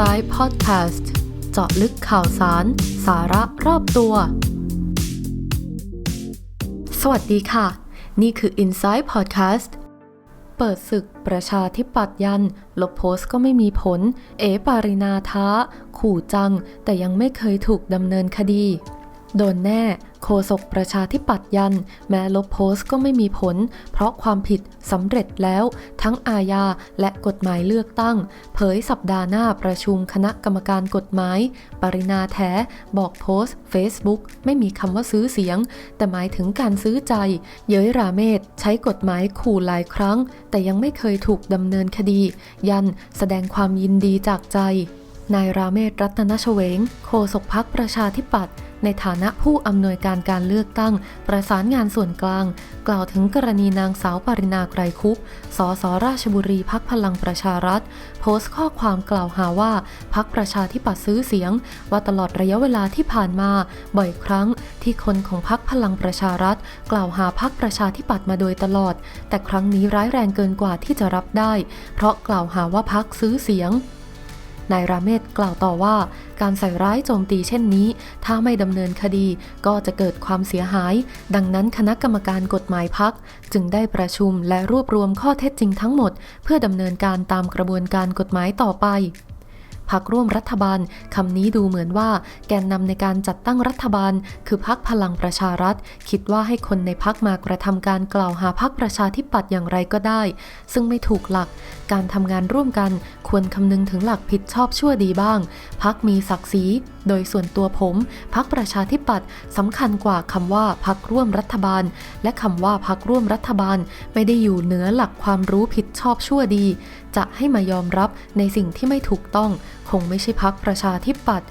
Inside Podcast เจาะลึกข่าวสาร สาระรอบตัว สวัสดีค่ะ นี่คือ Inside Podcast เปิดศึกประชาธิปัตย์ยัน ลบโพสต์ก็ไม่มีผล เอปารินาท้า ขู่จัง แต่ยังไม่เคยถูกดำเนินคดี โดนแน่โฆษกประชาธิปัตย์ยัน แม้ลบโพสต์ก็ไม่มีผล เพราะความผิดสำเร็จแล้ว ทั้งอาญาและกฎหมายเลือกตั้ง เผยสัปดาห์หน้าประชุมคณะกรรมการกฎหมาย ปรินาแท้ บอกโพสต์ Facebook ไม่มีคำว่าซื้อเสียง แต่หมายถึงการซื้อใจ เย้ยราเมศใช้กฎหมายขู่หลายครั้ง แต่ยังไม่เคยถูกดำเนินคดี ยันแสดงความยินดีจากใจนายราเมศรัตนชเวง โฆษกพักประชาธิปัตย์ ในฐานะผู้อำนวยการการเลือกตั้ง ประสานงานส่วนกลาง กล่าวถึงกรณีนางสาวปรินาไกรคุปสสราชบุรีพักพลังประชารัฐ โพสต์ข้อความกล่าวหาว่าพักประชาธิปัตย์ซื้อเสียง ว่าตลอดระยะเวลาที่ผ่านมา บ่อยครั้งที่คนของพักพลังประชารัฐ กล่าวหาพักประชาธิปัตย์มาโดยตลอด แต่ครั้งนี้ร้ายแรงเกินกว่าที่จะรับได้ เพราะกล่าวหาว่าพักซื้อเสียง นายราเมศกล่าวต่อว่า การใส่ร้ายโจมตีเช่นนี้ ถ้าไม่ดำเนินคดีก็จะเกิดความเสียหาย ดังนั้นคณะกรรมการกฎหมายพัก จึงได้ประชุมและรวบรวมข้อเท็จจริงทั้งหมด เพื่อดำเนินการตามกระบวนการกฎหมายต่อไป พักร่วมรัฐบาลคำนี้ดูเหมือนว่า แกนนำในการจัดตั้งรัฐบาล คือพักพลังประชารัฐ คิดว่าให้คนในพักมากระทำการกล่าวหาพักประชาธิปัตย์อย่างไรก็ได้ ซึ่งไม่ถูกหลัก การทำงานร่วมกันควรคำนึงถึงหลักผิดชอบชั่วดีบ้าง พักมีศักดิ์ศรีโดยส่วนตัวผม พักประชาธิปัตย์สำคัญกว่าคำว่าพักร่วมรัฐบาล และคำว่าพักร่วมรัฐบาล ไม่ได้อยู่เหนือหลักความรู้ผิดชอบชั่วดี จะให้มายอมรับในสิ่งที่ไม่ถูกต้องคงไม่ใช่พักประชาธิปัตย์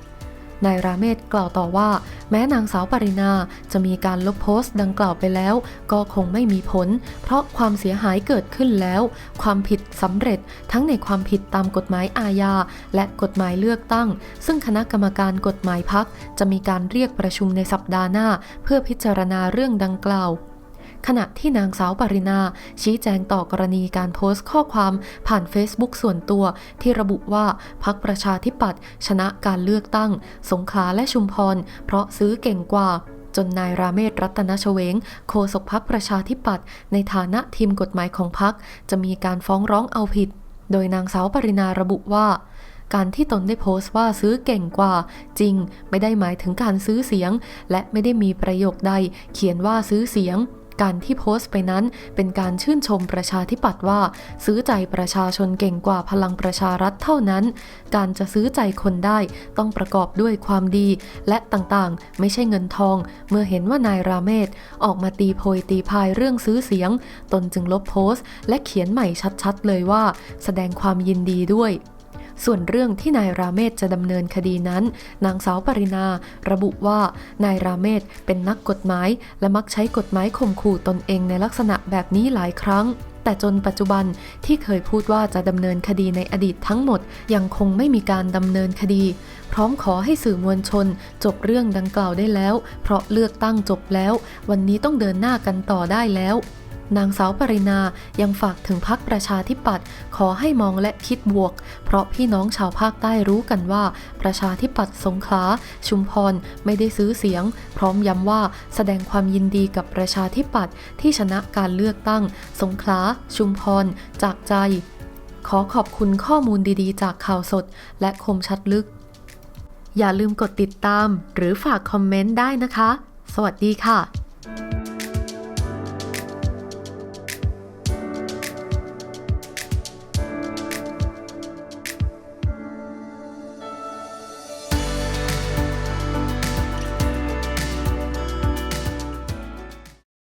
นายราเมศกล่าวต่อว่า แม้นางสาวปรินาจะมีการลบโพสต์ดังกล่าวไปแล้ว ก็คงไม่มีผล เพราะความเสียหายเกิดขึ้นแล้ว ความผิดสำเร็จทั้งในความผิดตามกฎหมายอาญา และกฎหมายเลือกตั้ง ซึ่งคณะกรรมการกฎหมายพักจะมีการเรียกประชุมในสัปดาห์หน้า เพื่อพิจารณาเรื่องดังกล่าว ขณะที่นางสาวปรินาชี้แจงต่อกรณีการโพสต์ข้อความผ่าน Facebook ส่วนตัวที่ระบุว่าพักประชาธิปัตย์ชนะการเลือกตั้ง สงขลาและชุมพร เพราะซื้อเก่งกว่าจนนายราเมศรัตนชเวง โฆษกพักประชาธิปัตย์ในฐานะทีมกฎหมายของพักจะมีการฟ้องร้องเอาผิด โดยนางสาวปรินาระบุว่า การที่ตนได้โพสต์ว่าซื้อเก่งกว่า จริง ไม่ได้หมายถึงการซื้อเสียง และไม่ได้มีประโยคใดเขียนว่าซื้อเสียง การที่โพสต์ไปนั้นเป็นการชื่นชมประชาธิปัตย์ว่า ซื้อใจประชาชนเก่งกว่าพลังประชารัฐเท่านั้น การจะซื้อใจคนได้ต้องประกอบด้วยความดี และต่างๆ ไม่ใช่เงินทอง เมื่อเห็นว่านายราเมศออกมาตีโพยตีพายเรื่องซื้อเสียง ตนจึงลบโพสต์ และเขียนใหม่ชัดๆ เลยว่า แสดงความยินดีด้วย ส่วนเรื่องที่นายราเมศจะดำเนินคดีนั้น นางสาวปรินาระบุว่านายราเมศเป็นนักกฎหมาย และมักใช้กฎหมายข่มขู่ตนเองในลักษณะแบบนี้หลายครั้งแต่จนปัจจุบันที่เคยพูดว่าจะดำเนินคดีในอดีตทั้งหมด ยังคงไม่มีการดำเนินคดี พร้อมขอให้สื่อมวลชน จบเรื่องดังกล่าวได้แล้ว เพราะเลือกตั้งจบแล้ว วันนี้ต้องเดินหน้ากันต่อได้แล้ว นางสาวปรินายังฝากถึงพักประชาธิปัตย์ขอให้มองและคิดบวก เพราะพี่น้องชาวภาคใต้รู้กันว่า ประชาธิปัตย์สงขลา ชุมพรไม่ได้ซื้อเสียง พร้อมย้ำว่าแสดงความยินดีกับประชาธิปัตย์ที่ชนะการเลือกตั้ง สงขลา ชุมพร จากใจ ขอขอบคุณข้อมูลดีๆ จากข่าวสด และคมชัดลึก อย่าลืมกดติดตาม หรือฝากคอมเมนต์ได้นะคะ สวัสดีค่ะ